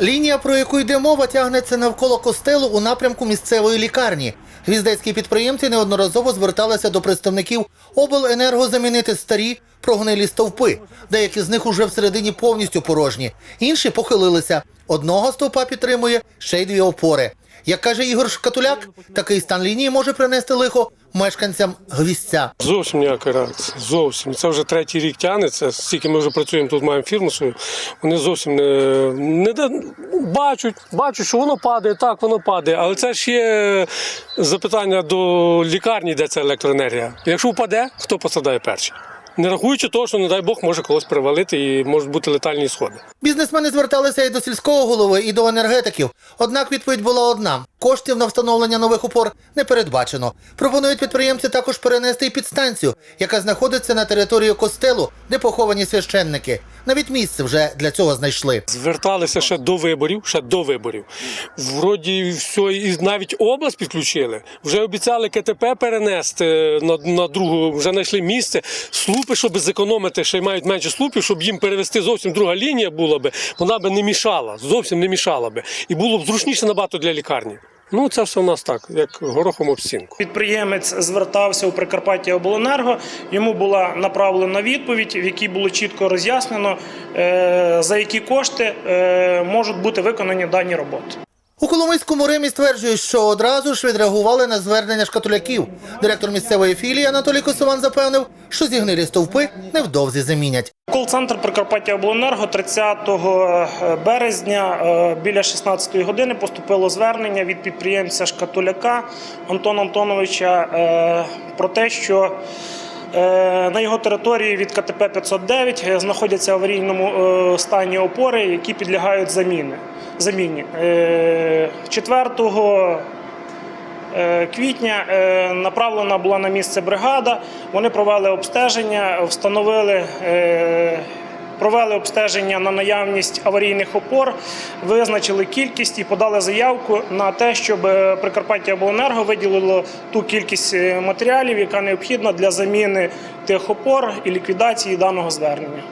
Лінія, про яку йде мова, тягнеться навколо костелу у напрямку місцевої лікарні. Гвіздецькі підприємці неодноразово зверталися до представників обленерго замінити старі прогнилі стовпи. Деякі з них уже всередині повністю порожні. Інші похилилися. Одного стовпа підтримує ще й дві опори. Як каже Ігор Шкатуляк, такий стан лінії може принести лихо мешканцям гвіздця. Зовсім ніякої реакції. Зовсім. Це вже третій рік тягнеться. Стільки ми вже працюємо тут, маємо фірму свою. Вони зовсім не, не бачать, бачать, що воно падає, так, воно падає. Але це ж є запитання до лікарні, де ця електроенергія. Якщо впаде, хто пострадає перший? Не рахуючи того, що, не дай Бог, може когось привалити і можуть бути летальні сходи. Бізнесмени зверталися і до сільського голови, і до енергетиків. Однак відповідь була одна: коштів на встановлення нових опор не передбачено. Пропонують підприємці також перенести і підстанцію, яка знаходиться на території костелу, де поховані священники. Навіть місце вже для цього знайшли. Зверталися ще до виборів, ще до виборів. Вроді все, і навіть область підключили. Вже обіцяли КТП перенести на, на другу, вже знайшли місце. Слупи, щоб зекономити, ще й мають менше слупів, щоб їм перевести зовсім друга лінія була би, вона би не мішала, зовсім не мішала би. І було б зручніше набагато для лікарні. Ну, це все у нас так, як горохом об стінку. Підприємець звертався у Прикарпаття Обленерго. Йому була направлена відповідь, в якій було чітко роз'яснено, е, за які кошти е, можуть бути виконані дані роботи. У Коломийському Римі стверджують, що одразу ж відреагували на звернення шкатуляків. Директор місцевої філії Анатолій Косован запевнив, що зігнилі стовпи невдовзі замінять. Кол-центр Прикарпаття Обленерго 30 березня е, біля 16 години поступило звернення від підприємця Шкатуляка Антона Антоновича е, про те, що е, на його території від КТП 509 знаходяться в аварійному е, стані опори, які підлягають заміни. Заміні. Е, 4 Е, квітня е, направлена була на місце бригада. Вони провели обстеження, встановили. е, Провели обстеження на наявність аварійних опор, визначили кількість і подали заявку на те, щоб е, Прикарпаття Обленерго виділило ту кількість е, матеріалів, яка необхідна для заміни тих опор і ліквідації даного звернення.